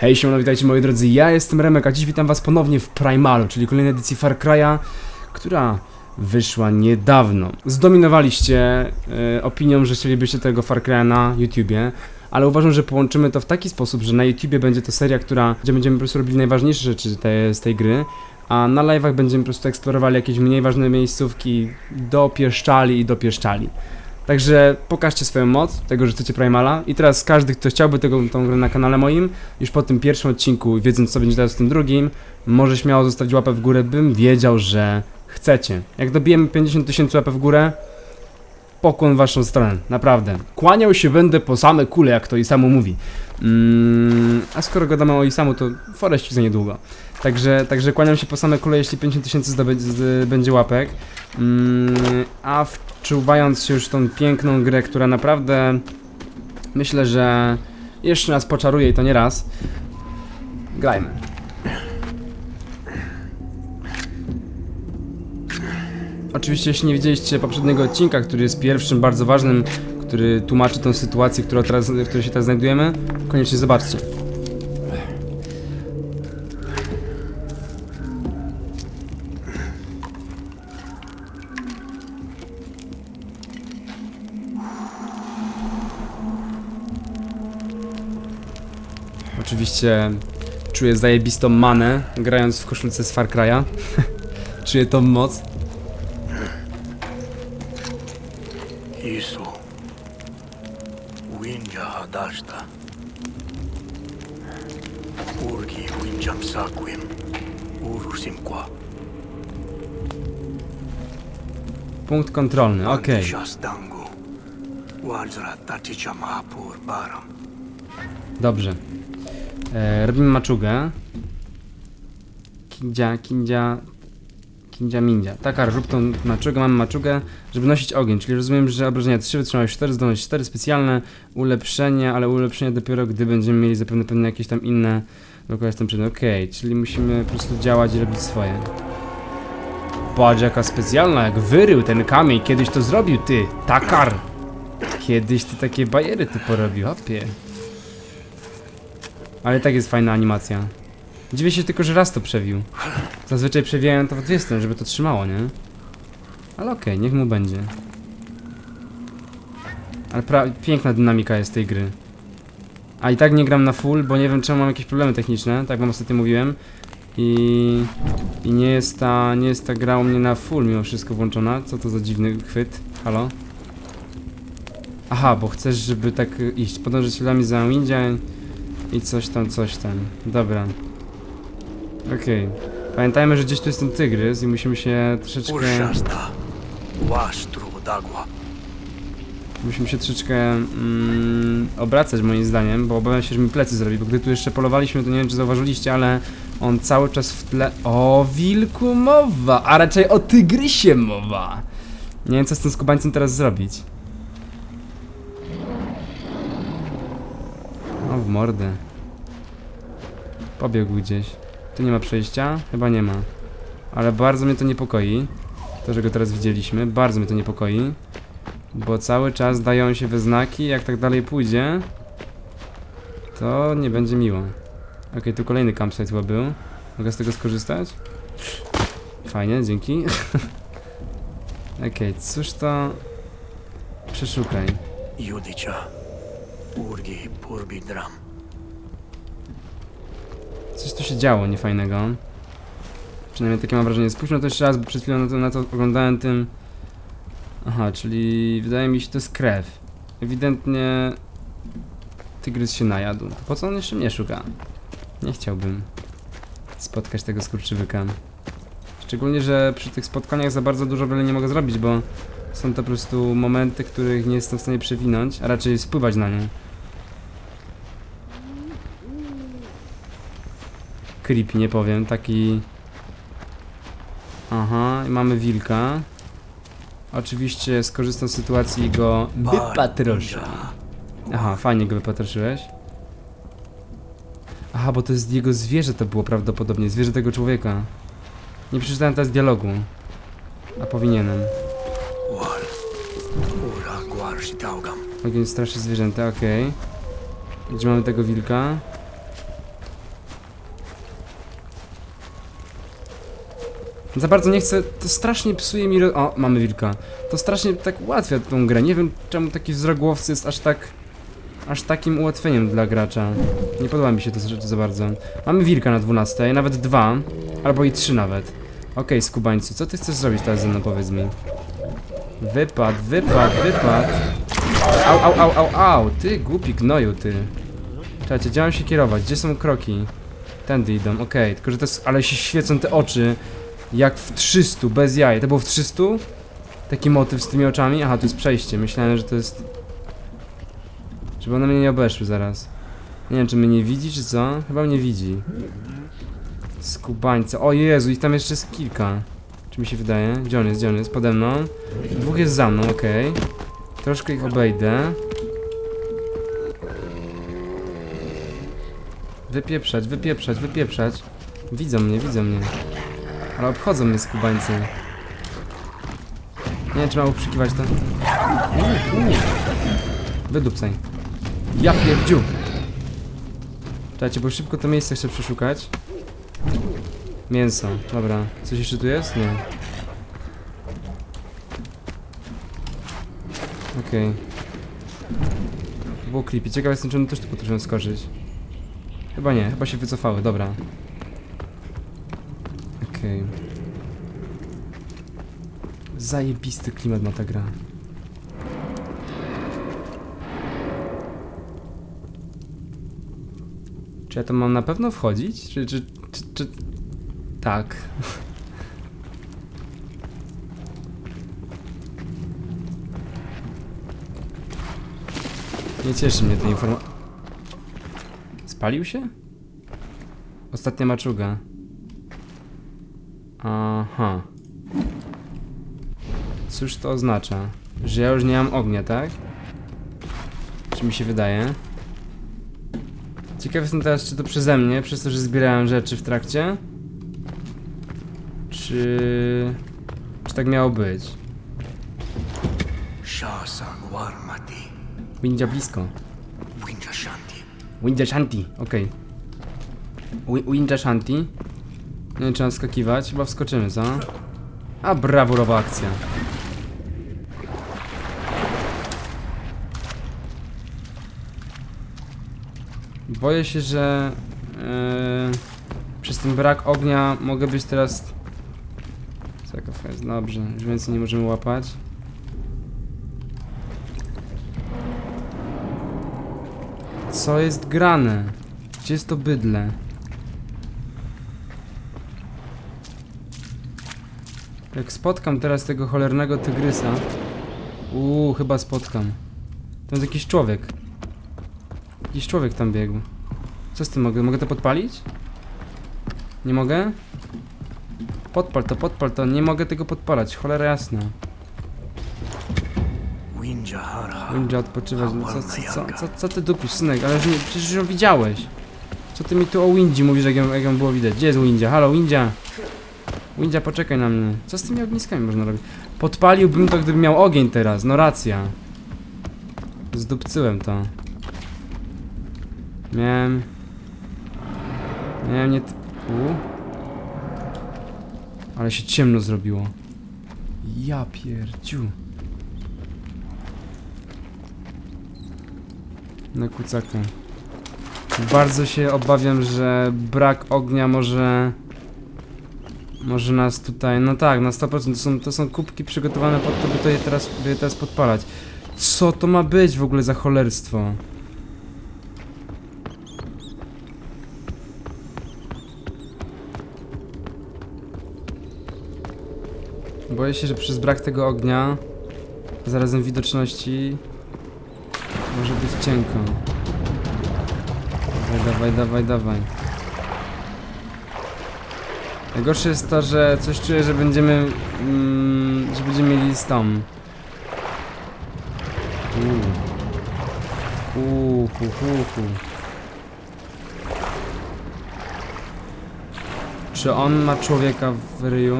Hej, siemano, witajcie moi drodzy, ja jestem Remek, a dziś witam was ponownie w Primalu, czyli kolejnej edycji Far Cry'a, która wyszła niedawno. Zdominowaliście e, opinią, że chcielibyście tego Far Cry'a na YouTubie, ale uważam, że połączymy to w taki sposób, że na YouTubie będzie to seria, która, gdzie będziemy po prostu robili najważniejsze rzeczy te, z tej gry, a na live'ach będziemy po prostu eksplorowali jakieś mniej ważne miejscówki, dopieszczali i dopieszczali. Także pokażcie swoją moc, tego, że chcecie Primala. I teraz każdy, kto chciałby tego, tą grę na kanale moim, już po tym pierwszym odcinku, wiedząc co będzie teraz w tym drugim, może śmiało zostawić łapę w górę, bym wiedział, że chcecie. Jak dobijemy 50 tysięcy łapę w górę, pokłon w waszą stronę, naprawdę. Kłaniał się będę po same kule, jak to i samo mówi. Mm, a skoro gadamy o Isamu, to Foreścik za niedługo. Także, także kłaniam się po same kule, jeśli 50 tysięcy będzie łapek. Mm, a wczuwając się już w tą piękną grę, która naprawdę myślę, że jeszcze nas poczaruje i to nie raz. Grajmy. Oczywiście, jeśli nie widzieliście poprzedniego odcinka, który jest pierwszym, bardzo ważnym, który tłumaczy tą sytuację, teraz, w której się teraz znajdujemy, koniecznie zobaczcie. Oczywiście czuję zajebistą manę, grając w koszulce z Far Cry'a. czuję tą moc. Isu. Winja hadashta. Urgi winjam sakwim. Urusimkwa. Punkt kontrolny, okej. Baram. Dobrze. E, robimy maczugę. Kindzia, kindzia, kindzia, mindzia. Takar, rób tą maczugę, mamy maczugę, żeby nosić ogień, czyli rozumiem, że obrażenia 3, wytrzymałość 4, zdolność 4, specjalne ulepszenia, ale ulepszenia dopiero gdy będziemy mieli zapewne pewne jakieś tam inne lokalne tam przedmioty. Okej, czyli musimy po prostu działać i robić swoje. Patrz jaka specjalna, jak wyrył ten kamień, kiedyś to zrobił ty, Takar! Kiedyś ty takie bajery ty porobił, opie. Ale tak jest fajna animacja. Dziwię się tylko, że raz to przewił. Zazwyczaj przewijają to w dwie strony, żeby to trzymało, nie? Ale okej, niech mu będzie. Ale piękna dynamika jest tej gry. A i tak nie gram na full, bo nie wiem czemu mam jakieś problemy techniczne, tak wam ostatnio mówiłem. I, I nie jest ta, nie jest ta gra u mnie na full mimo wszystko włączona. Co to za dziwny chwyt? Halo? Aha, bo chcesz, żeby tak iść, podążyć śladami za Windia i coś tam, coś tam. Dobra. Okej. Pamiętajmy, że gdzieś tu jest ten tygrys i musimy się troszeczkę... Musimy się troszeczkę mm, obracać moim zdaniem, bo obawiam się, że mi plecy zrobi, bo gdy tu jeszcze polowaliśmy, to nie wiem czy zauważyliście, ale on cały czas w tle... O wilku mowa, a raczej o tygrysie mowa. Nie wiem co z tym skubańcem teraz zrobić. W mordę. Pobiegł gdzieś. Tu nie ma przejścia? Chyba nie ma. Ale bardzo mnie to niepokoi. To, że go teraz widzieliśmy, bardzo mnie to niepokoi. Bo cały czas dają się we znaki, jak tak dalej pójdzie, to nie będzie miło. Okej, tu kolejny campsite chyba był. Mogę z tego skorzystać? Fajnie, dzięki. Okej, cóż to... Przeszukaj. Judicha. Urgi purbi dram. Coś tu się działo niefajnego. Przynajmniej takie mam wrażenie. Spójrzmy to jeszcze raz, bo przed chwilą na to, na to oglądałem tym... Aha, czyli wydaje mi się, to jest krew. Ewidentnie tygrys się najadł. To po co on jeszcze mnie szuka? Nie chciałbym spotkać tego skurczybyka. Szczególnie, że przy tych spotkaniach za bardzo dużo wiele nie mogę zrobić, bo są to po prostu momenty, których nie jestem w stanie przewinąć, a raczej spływać na nie. Creepy, nie powiem, taki... Aha, i mamy wilka. Oczywiście skorzystam z sytuacji i go wypatroszę. Aha, fajnie go wypatroszyłeś. Aha, bo to jest jego zwierzę to było prawdopodobnie, zwierzę tego człowieka. Nie przeczytałem teraz dialogu. A powinienem. Ogień straszy zwierzęta, okej. Gdzie mamy tego wilka? Za bardzo nie chcę, to strasznie psuje mi... O, mamy wilka. To strasznie tak ułatwia tą grę. Nie wiem czemu taki wzrok łowcy jest aż tak... Aż takim ułatwieniem dla gracza. Nie podoba mi się to rzeczy za bardzo. Mamy wilka na 12, nawet dwa, albo i trzy nawet. Okej, skubańcu, co ty chcesz zrobić teraz ze mną, powiedz mi? Wypad, wypad, wypad. Au, au, au, au, au, ty głupi gnoju, ty. Czekajcie, gdzie mam się kierować? Gdzie są kroki? Tędy idą, okej, tylko że to jest, ale się świecą te oczy, jak w 300, bez jaj. To było w 300? Taki motyw z tymi oczami? Aha, tu jest przejście, myślałem, że to jest... Żeby one mnie nie obeszły zaraz. Nie wiem, czy mnie nie widzi, czy co? Chyba mnie widzi. Skubańce. O Jezu, ich tam jeszcze jest kilka. Czy mi się wydaje? Gdzie on jest? Gdzie on jest? Pode mną. Dwóch jest za mną, okej. Troszkę ich obejdę. Wypieprzać, wypieprzać, wypieprzać. Widzą mnie, widzą mnie. Ale obchodzą mnie skubańcy. Nie wiem, czy mam uprzykiwać to. Nie, nie. Wydupcaj. Ja pierdziu. Czekajcie, bo szybko to miejsce chcę przeszukać. Mięso, dobra. Coś jeszcze tu jest? Nie. Okej. To było creepy. Ciekawe jestem, czy one też tu potrafią skoczyć. Chyba nie, chyba się wycofały, dobra. Okej. Zajebisty klimat ma ta gra. Czy ja tam mam na pewno wchodzić? Czy, czy, czy, czy... Tak. Nie cieszy mnie ta informacja. Spalił się? Ostatnia maczuga. Aha. Cóż to oznacza? Że ja już nie mam ognia, tak? Czy mi się wydaje? Ciekaw jestem teraz, czy to przeze mnie, przez to, że zbierałem rzeczy w trakcie? Czy... Czy tak miało być? Windia blisko. Winja Shanti. Windia Shanti, okej. Okay. Windia Shanti. Nie wiem, czy skakiwać. Chyba wskoczymy, co? A, brawurowa akcja. Boję się, że yy, przez ten brak ognia mogę być teraz... Sacrifice, dobrze. Już więcej nie możemy łapać. Co jest grane? Gdzie jest to bydle? Jak spotkam teraz tego cholernego tygrysa... Uuu, chyba spotkam. To jest jakiś człowiek. Jakiś człowiek tam biegł. Co z tym mogę? Mogę to podpalić? Nie mogę? Podpal to, podpal to. Nie mogę tego podpalać, cholera jasna. Winja odpoczywać. Co, co, co, co, co ty dupisz, synek? Ale już nie, przecież ją widziałeś. Co ty mi tu o Windzie mówisz, jak ją, jak ją było widać? Gdzie jest Windia? Halo, Windia! Windia, poczekaj na mnie. Co z tymi ogniskami można robić? Podpaliłbym to, gdybym miał ogień teraz. No racja. Zdupcyłem to. Miałem... Miałem nie... U? Ale się ciemno zrobiło. Ja pierdziu. Na kucaka. Bardzo się obawiam, że brak ognia może... Może nas tutaj... No tak, na 100% to są, to są kubki przygotowane pod to, by je teraz, by teraz podpalać. Co to ma być w ogóle za cholerstwo? Boję się, że przez brak tego ognia, zarazem widoczności, może być cienko. Dawaj, dawaj, dawaj, dawaj. Najgorsze jest to, że coś czuję, że będziemy... Mm, że będziemy mieli z tą... Uuu. Uuu, hu, hu, hu. Czy on ma człowieka w ryju?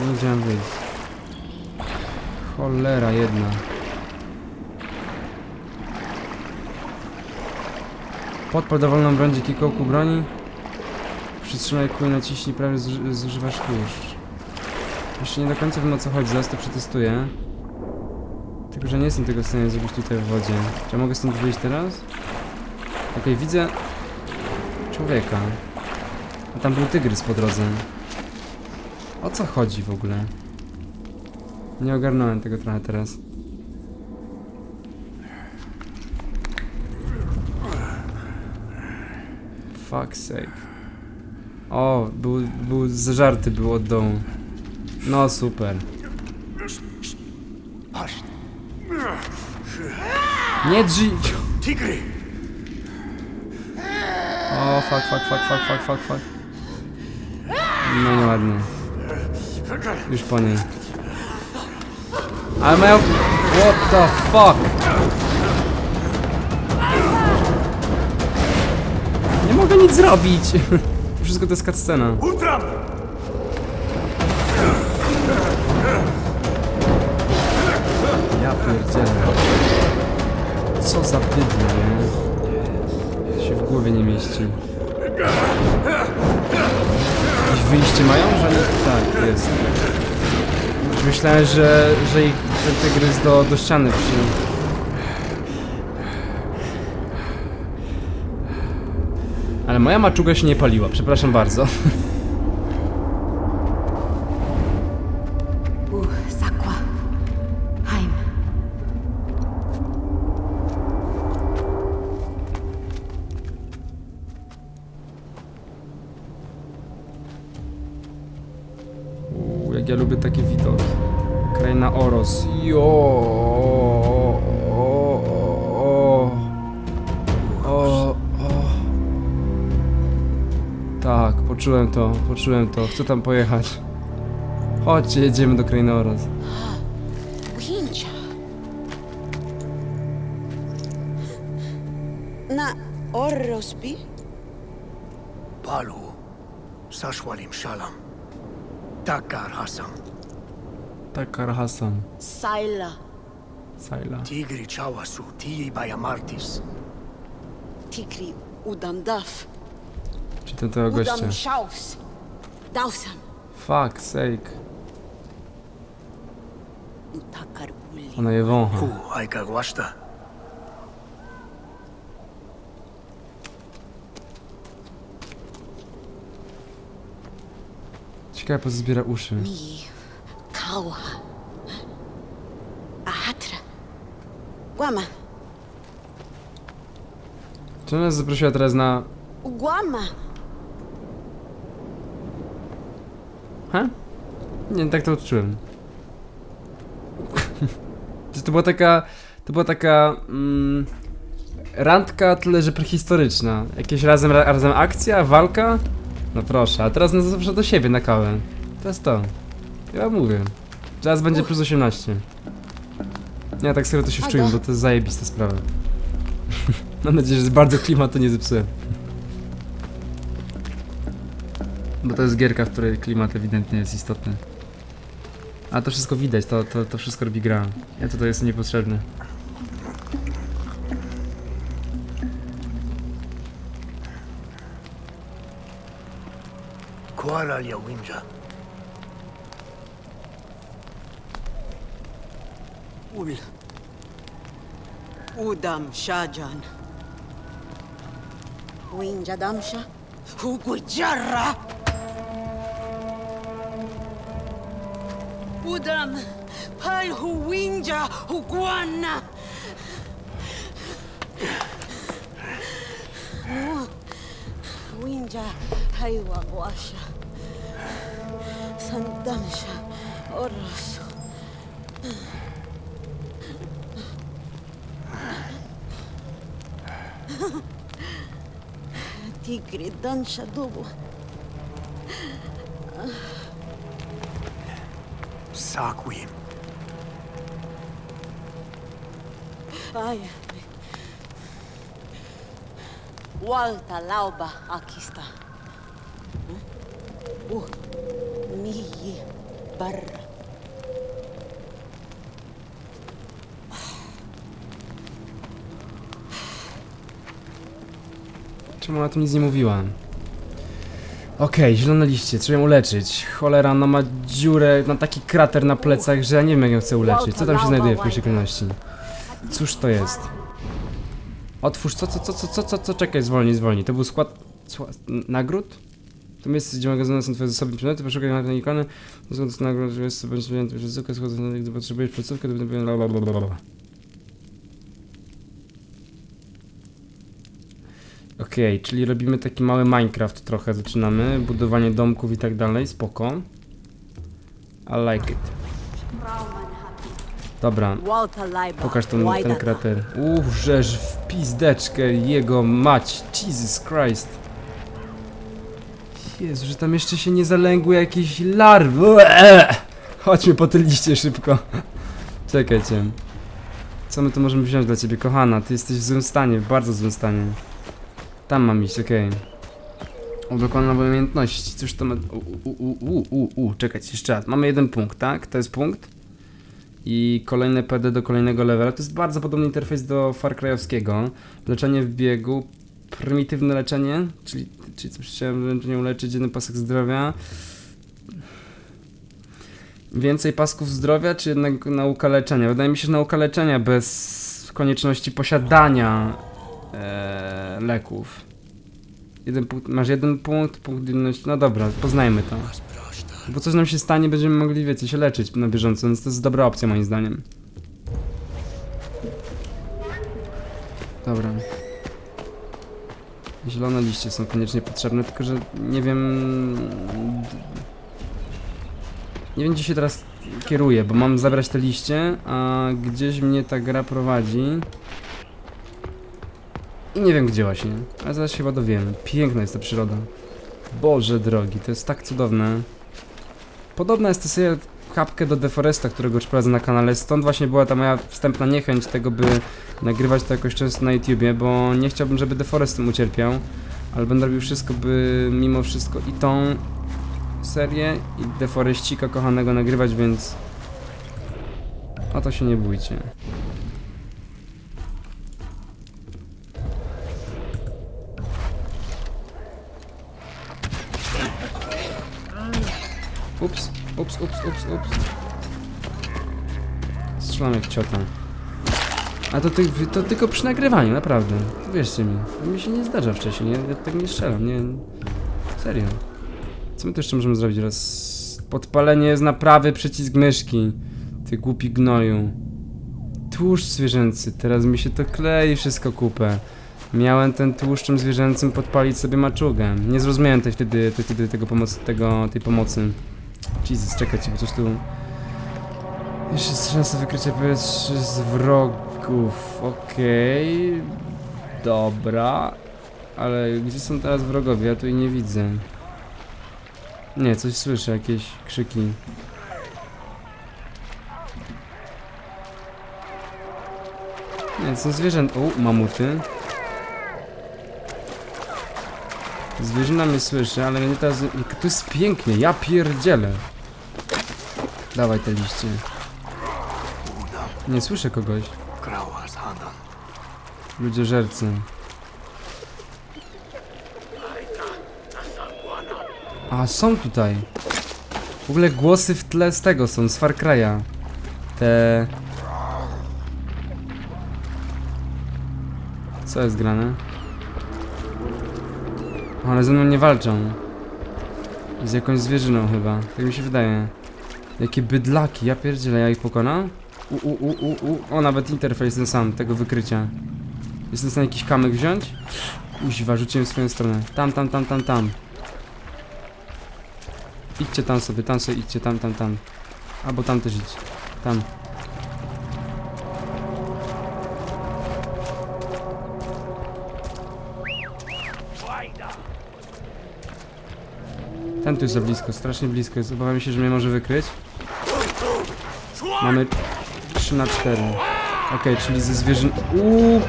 Nie wiedziałem wyjść. Cholera jedna. Podpal dowolną broń dziki kołku broni. Przytrzymaj kół i naciśnij prawie zuży- zużywasz tłuszcz. Jeszcze nie do końca wiem o co chodzi, zaraz to przetestuję. Tylko, że nie jestem tego w stanie zrobić tutaj w wodzie. Czy ja mogę stąd wyjść teraz? Okej, widzę człowieka. A tam był tygrys po drodze. O co chodzi w ogóle? Nie ogarnąłem tego trochę teraz. Fuck sake. O, był, był zażarty był od dołu. No super. Nie drzwi... tigry! O, fuck, fuck, fuck, fuck, fuck, fuck, fuck. No nieładnie. Już po niej. Ale mają... What the fuck? Nie mogę nic zrobić. Wszystko to jest cutscena. Utram! Ja pierdzielę. Co za bydło, nie? Się w głowie nie mieści. Jakieś wyjście mają? Że nie? Tak, jest. Myślałem, że, że ich ten tygrys do, do ściany przy... moja maczuga się nie paliła, przepraszam bardzo. Uuu, jak ja lubię takie widoki. Kraina Oros. Jo. Poczułem to, poczułem to. Chcę tam pojechać. Chodźcie, jedziemy do krainy Oros. Wincha. Na Orrosby? Palu, Sashwalim Shalam, Takar Hasam, Takar Hassan. Saila. Saila. Tigri Chawasu, Tii Bayamartis, Tikri Udam Daf. Czy ten tego gościa? Fuck sake. Ona je wącha. Ciekawe po co zbiera uszy. Mi. Kawa. Ahatra. Guama. Czy ona nas zaprosiła teraz na... Guama. Nie, tak to odczułem. To była taka... To była taka... Mm, randka tyle, że prehistoryczna. Jakieś razem, ra, razem akcja, walka? No proszę, a teraz nas zaprasza do siebie na kawę. To jest to. Ja mówię. Zaraz będzie plus 18. Nie, tak serio to się wczułem, bo to jest zajebista sprawa. Mam nadzieję, że bardzo klimatu nie zepsułem. Bo to jest gierka, w której klimat ewidentnie jest istotny. A to wszystko widać, to, to, to wszystko robi gra. Ja tutaj jestem niepotrzebny. Kuala Yawinja, Ul. Udam Shajan. Winja Damsha. Hugujarra. Udam. Pal Huwinja Huguana. Winja Haiwa Guasha. Sandamsha. Orroso. Tigre Dansha Dubu. Sakwim, Ay. Walta Lauba aquí está. Uh, Miyi Barra. Czemu ona tu nic nie mówiła? Okej, zielone liście, trzeba ją uleczyć. Cholera, ona ma dziurę, ma taki krater na plecach, że ja nie wiem jak ją chcę uleczyć. Co tam się znajduje w pierwszej kolejności? Cóż to jest? Otwórz, co, co, co, co, co, co, co, czekaj, zwolnij, zwolnij. To był skład, nagród? To miejsce, gdzie magazynowane są twoje zasoby przedmioty, poszukaj na ikony, skąd nagród, że jest sobie będzie przez zwykłe schody, gdy potrzebujesz placówkę, to będę bla bla bla bla Okej, czyli robimy taki mały Minecraft trochę, zaczynamy, budowanie domków i tak dalej, spoko. I like it. Dobra, pokaż ten, ten krater. Uff, żeż w pizdeczkę jego mać, Jesus Christ. Jezu, że tam jeszcze się nie zalęgły jakieś larwy. Ue! Chodźmy po te liście szybko. Czekajcie. Co my tu możemy wziąć dla ciebie, kochana? Ty jesteś w złym stanie, w bardzo złym stanie. Tam mam iść, okej. Odblokowane nowe umiejętności. Cóż to ma... U, u, u, u, u, czekajcie, jeszcze raz. Mamy jeden punkt, tak? To jest punkt. I kolejne PD do kolejnego levela. To jest bardzo podobny interfejs do Far Cry'owskiego. Leczenie w biegu, prymitywne leczenie, czyli, czyli coś chciałem leczenie uleczyć, jeden pasek zdrowia. Więcej pasków zdrowia, czy jednak nauka leczenia? Wydaje mi się, że nauka leczenia bez konieczności posiadania e, leków. Jeden punkt, masz jeden punkt, punkt jedności. No dobra, poznajmy to. Bo coś nam się stanie, będziemy mogli, wiecie, się leczyć na bieżąco, więc to jest dobra opcja moim zdaniem. Dobra. Zielone liście są koniecznie potrzebne, tylko że nie wiem... Nie wiem, gdzie się teraz kieruję, bo mam zabrać te liście, a gdzieś mnie ta gra prowadzi. I nie wiem, gdzie właśnie, ale zaraz się chyba dowiemy. Piękna jest ta przyroda. Boże drogi, to jest tak cudowne. Podobna jest to sobie kapkę do Deforesta, którego już prowadzę na kanale, stąd właśnie była ta moja wstępna niechęć tego, by nagrywać to jakoś często na YouTubie, bo nie chciałbym, żeby Deforest tym ucierpiał, ale będę robił wszystko, by mimo wszystko i tą serię i Deforeścika kochanego nagrywać, więc o to się nie bójcie. Ups, ups, ups, ups, ups. Strzelam jak ciota. A to, ty, to tylko przy nagrywaniu, naprawdę. Wierzcie mi. To mi się nie zdarza wcześniej, nie? ja tak nie strzelam, nie. Serio. Co my tu jeszcze możemy zrobić teraz? Podpalenie z naprawy, przycisk myszki. Ty głupi gnoju. Tłuszcz zwierzęcy, teraz mi się to klei wszystko kupę. Miałem ten tłuszczem zwierzęcym podpalić sobie maczugę. Nie zrozumiałem tej wtedy, tej, wtedy tego pomocy, tego, tej pomocy. Jesus, czekajcie, bo coś tu... Jeszcze jest szansa wykrycia powietrza z wrogów. Okej. Dobra. Ale gdzie są teraz wrogowie? Ja tu ich nie widzę. Nie, coś słyszę, jakieś krzyki. Nie, są zwierzęta. U, mamuty. Zwierzyna mnie słyszy, ale nie teraz... To jest pięknie, ja pierdzielę. Dawaj te liście. Nie słyszę kogoś. Ludzie żercy. A, są tutaj. W ogóle głosy w tle z tego są, z Far Cry'a. Te... Co jest grane? One ze mną nie walczą. Z jakąś zwierzyną chyba, tak mi się wydaje. Jakie bydlaki, ja pierdzielę, ja ich pokonam? U, u, u, u, u. O, nawet interfejs ten sam, tego wykrycia. Jestem w stanie jakiś kamyk wziąć? Kuźwa, rzuciłem w swoją stronę. Tam, tam, tam, tam, tam. Idźcie tam sobie, tam sobie idźcie, tam, tam, tam. Albo tam też idź. Tam. Ten tu jest za blisko, strasznie blisko jest. Obawiam się, że mnie może wykryć. Mamy 3 na 4. Okej, czyli ze zwierzyn... Uuu,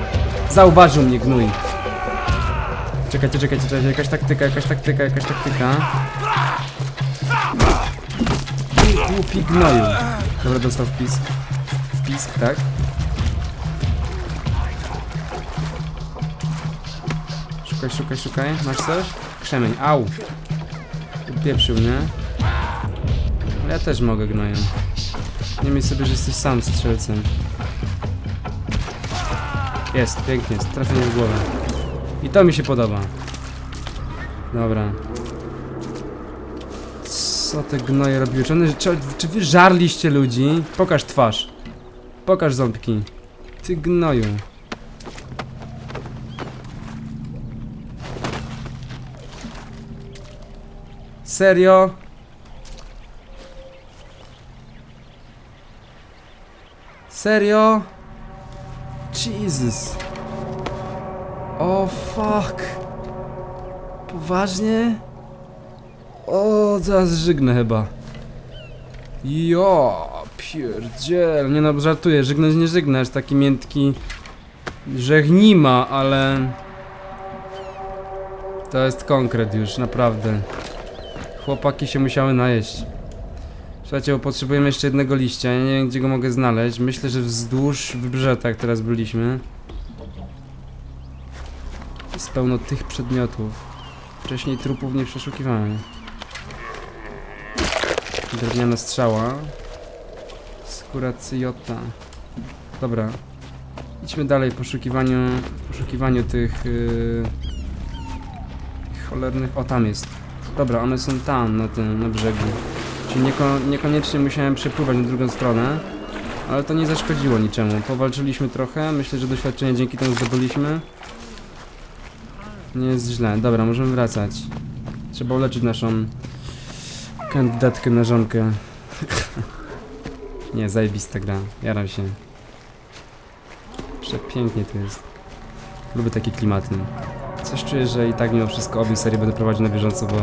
zauważył mnie gnój. Czekajcie, czekajcie, czekajcie, jakaś taktyka, jakaś taktyka, jakaś taktyka. Ty Głupi gnoju. Dobra, dostał wpis. Wpisk, tak? Szukaj, szukaj, szukaj. Masz coś? Krzemień, au. Odpieprzył, nie? Ale ja też mogę gnoju. Nie myśl sobie, że jesteś sam strzelcem. Jest, pięknie, jest, trafienie w głowę. I to mi się podoba. Dobra. Co te gnoje robiły? Czy, one, czy, czy wy żarliście ludzi? Pokaż twarz. Pokaż ząbki. Ty gnoju. Serio? Serio? Jesus. O fuck. Poważnie? O, zaraz żygnę chyba. Jo, pierdziel. Nie no, żartuję, żygnąć nie żygnę, aż taki miętki, że nie ma, ale... To jest konkret już, naprawdę. Chłopaki się musiały najeść. Słuchajcie, bo potrzebujemy jeszcze jednego liścia, ja nie wiem gdzie go mogę znaleźć. Myślę, że wzdłuż wybrzeża, jak teraz byliśmy. Jest pełno tych przedmiotów. Wcześniej trupów nie przeszukiwałem. Drewniana strzała. Skóra cyjota. Dobra. Idźmy dalej w poszukiwaniu, w poszukiwaniu tych yy, cholernych... O, tam jest. Dobra, one są tam, na tym, na brzegu. Czyli nieko, niekoniecznie musiałem przepływać na drugą stronę. Ale to nie zaszkodziło niczemu. Powalczyliśmy trochę. Myślę, że doświadczenie dzięki temu zdobyliśmy. Nie jest źle. Dobra, możemy wracać. Trzeba uleczyć naszą kandydatkę na żonkę. nie, zajebista gra. Jaram się. Przepięknie to jest. Lubię takie klimaty. Coś czuję, że i tak mimo wszystko obie serie będę prowadził na bieżąco, bo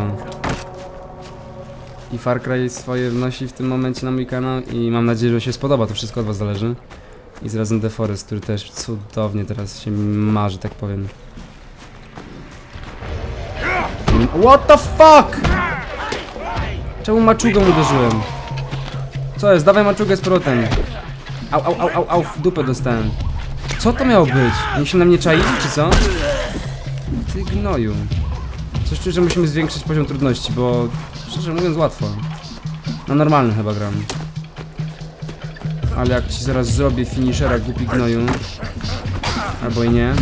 i Far Cry swoje wnosi w tym momencie na mój kanał i mam nadzieję, że się spodoba, to wszystko od was zależy. I zarazem The Forest, który też cudownie teraz się marzy, tak powiem. What the fuck? Czemu maczugą uderzyłem? Co jest? Dawaj maczugę z powrotem. Au, au, au, au, au, w dupę dostałem. Co to miało być? Oni się na mnie czai, czy co? Ty gnoju. Coś czuję, że musimy zwiększyć poziom trudności, bo szczerze mówiąc łatwo. Na normalnym chyba gram. Ale jak ci zaraz zrobię finishera głupi gnoju. Albo i nie.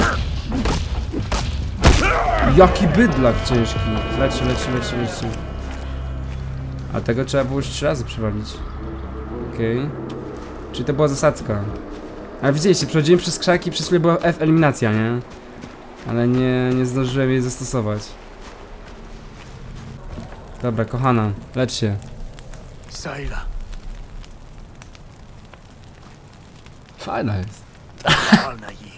Jaki bydlak ciężki. Leci, leci, leci, leci. A tego trzeba było już trzy razy przywalić. Okej. Czyli to była zasadzka. Ale widzieliście, przechodziłem przez krzaki, przez chwilę była F eliminacja, nie? Ale nie, nie zdążyłem jej zastosować. Dobra, kochana, lecz się. Saila. Fajna jest. Palna yi.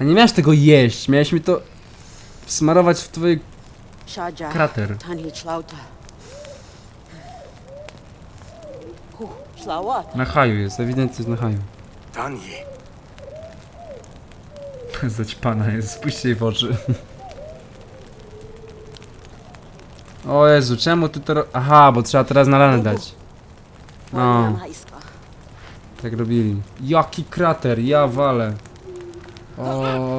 A nie miałeś tego jeść, miałeś mi to smarować w twój Shaja. krater. Tani Chlauta. Hu, Shlawat. Na haju jest, ewidentnie jest na haju. Tanyi. Zaćpana jest, spójrzcie jej w oczy. O Jezu, czemu ty to ro... Aha, bo trzeba teraz na ranę dać. No. Wanyama iska. Tak robili. Jaki krater, ja walę. O. O.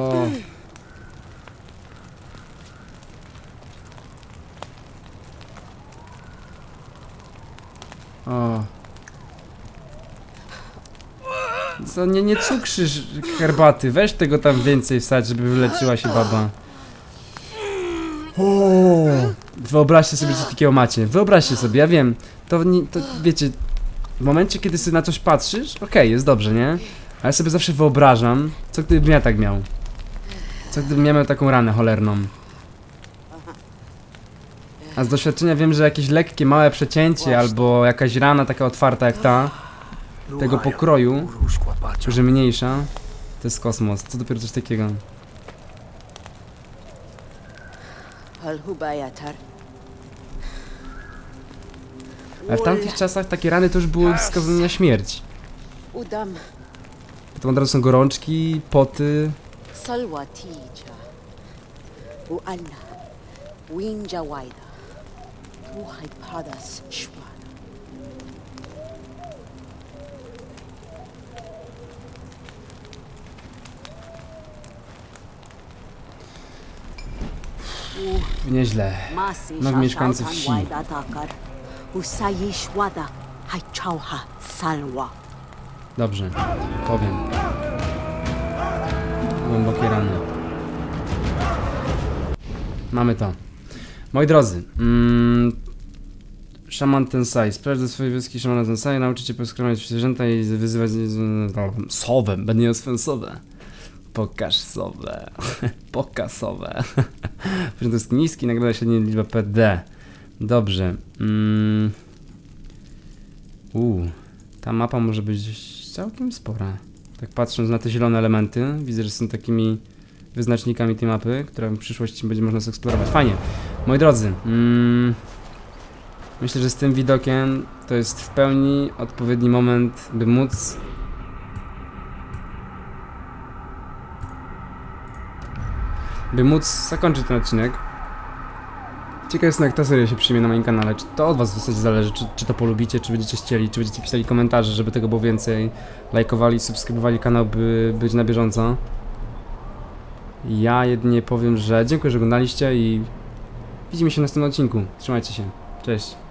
Co, nie, nie cukrzysz herbaty, weź tego tam więcej wsadź, żeby wyleczyła się baba. O. Wyobraźcie sobie, co takiego macie. Wyobraźcie sobie, ja wiem, to, nie, to wiecie, w momencie, kiedy sobie na coś patrzysz, okej, jest dobrze, nie? Ale sobie zawsze wyobrażam, co gdybym ja tak miał. Co gdybym ja miał taką ranę cholerną. A z doświadczenia wiem, że jakieś lekkie, małe przecięcie albo jakaś rana taka otwarta jak ta, tego pokroju, że mniejsza, to jest kosmos. Co dopiero coś takiego. Ale w tamtych czasach takie rany to już były skazane na śmierć. To od razu są gorączki, poty. Uanna. Winja Padas. Nieźle. Nowi mieszkańcy wsi. Dobrze, powiem. Głębokie rany. Mamy to. Moi drodzy, mm, Szaman Tensai. Sprawdź do swojej wioski Szamana Tensai, nauczycie poskromić zwierzęta i wyzywać sowę. Będę nie osfensowe. Pokaż sowę. Pokaż sowę. to jest niski, nagroda średnia liczba PD. Dobrze. Mm. Uuu. Ta mapa może być całkiem spora. Tak patrząc na te zielone elementy, widzę, że są takimi wyznacznikami tej mapy, które w przyszłości będzie można zeksplorować. Fajnie. Moi drodzy, mm, myślę, że z tym widokiem to jest w pełni odpowiedni moment, by móc by móc zakończyć ten odcinek. Ciekaw jestem, jak ta seria się przyjmie na moim kanale. Czy to od was w zasadzie zależy, czy, czy to polubicie, czy będziecie chcieli, czy będziecie pisali komentarze, żeby tego było więcej, lajkowali, subskrybowali kanał, by być na bieżąco. Ja jedynie powiem, że dziękuję, że oglądaliście i widzimy się w następnym odcinku. Trzymajcie się. Cześć.